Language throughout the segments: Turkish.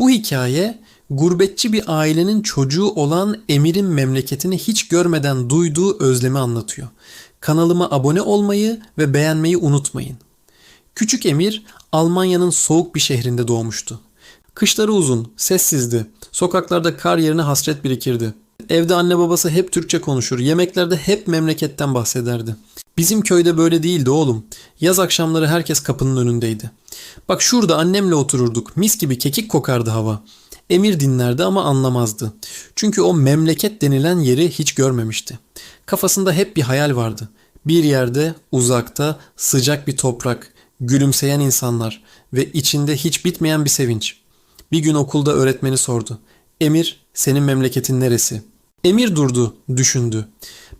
Bu hikaye gurbetçi bir ailenin çocuğu olan Emir'in memleketini hiç görmeden duyduğu özlemi anlatıyor. Kanalıma abone olmayı ve beğenmeyi unutmayın. Küçük Emir Almanya'nın soğuk bir şehrinde doğmuştu. Kışları uzun, sessizdi. Sokaklarda kar yerine hasret birikirdi. Evde anne babası hep Türkçe konuşur, yemeklerde hep memleketten bahsederdi. Bizim köyde böyle değildi oğlum. Yaz akşamları herkes kapının önündeydi. Bak şurada annemle otururduk. Mis gibi kekik kokardı hava. Emir dinlerdi ama anlamazdı. Çünkü o memleket denilen yeri hiç görmemişti. Kafasında hep bir hayal vardı. Bir yerde, uzakta, sıcak bir toprak, gülümseyen insanlar ve içinde hiç bitmeyen bir sevinç. Bir gün okulda öğretmeni sordu. Emir, senin memleketin neresi? Emir durdu, düşündü.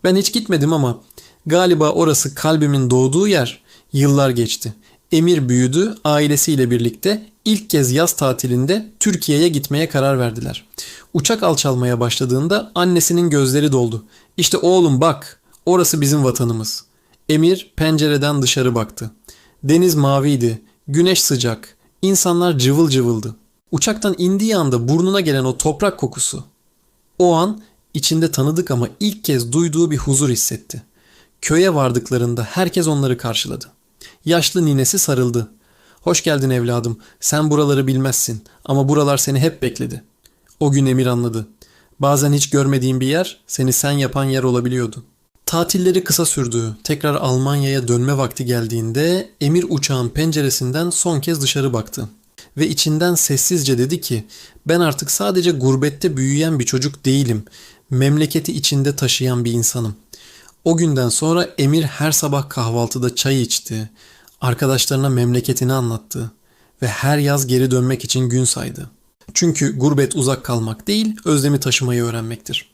Ben hiç gitmedim ama galiba orası kalbimin doğduğu yer. Yıllar geçti. Emir büyüdü, ailesiyle birlikte ilk kez yaz tatilinde Türkiye'ye gitmeye karar verdiler. Uçak alçalmaya başladığında annesinin gözleri doldu. İşte oğlum bak, orası bizim vatanımız. Emir pencereden dışarı baktı. Deniz maviydi, güneş sıcak, insanlar cıvıl cıvıldı. Uçaktan indiği anda burnuna gelen o toprak kokusu. O an içinde tanıdık ama ilk kez duyduğu bir huzur hissetti. Köye vardıklarında herkes onları karşıladı. Yaşlı ninesi sarıldı. Hoş geldin evladım. Sen buraları bilmezsin ama buralar seni hep bekledi. O gün Emir anladı. Bazen hiç görmediğin bir yer seni sen yapan yer olabiliyordu. Tatilleri kısa sürdü. Tekrar Almanya'ya dönme vakti geldiğinde Emir uçağın penceresinden son kez dışarı baktı. Ve içinden sessizce dedi ki ben artık sadece gurbette büyüyen bir çocuk değilim. Memleketi içinde taşıyan bir insanım. O günden sonra Emir her sabah kahvaltıda çay içti. Arkadaşlarına memleketini anlattı. Ve her yaz geri dönmek için gün saydı. Çünkü gurbet uzak kalmak değil, özlemi taşımayı öğrenmektir.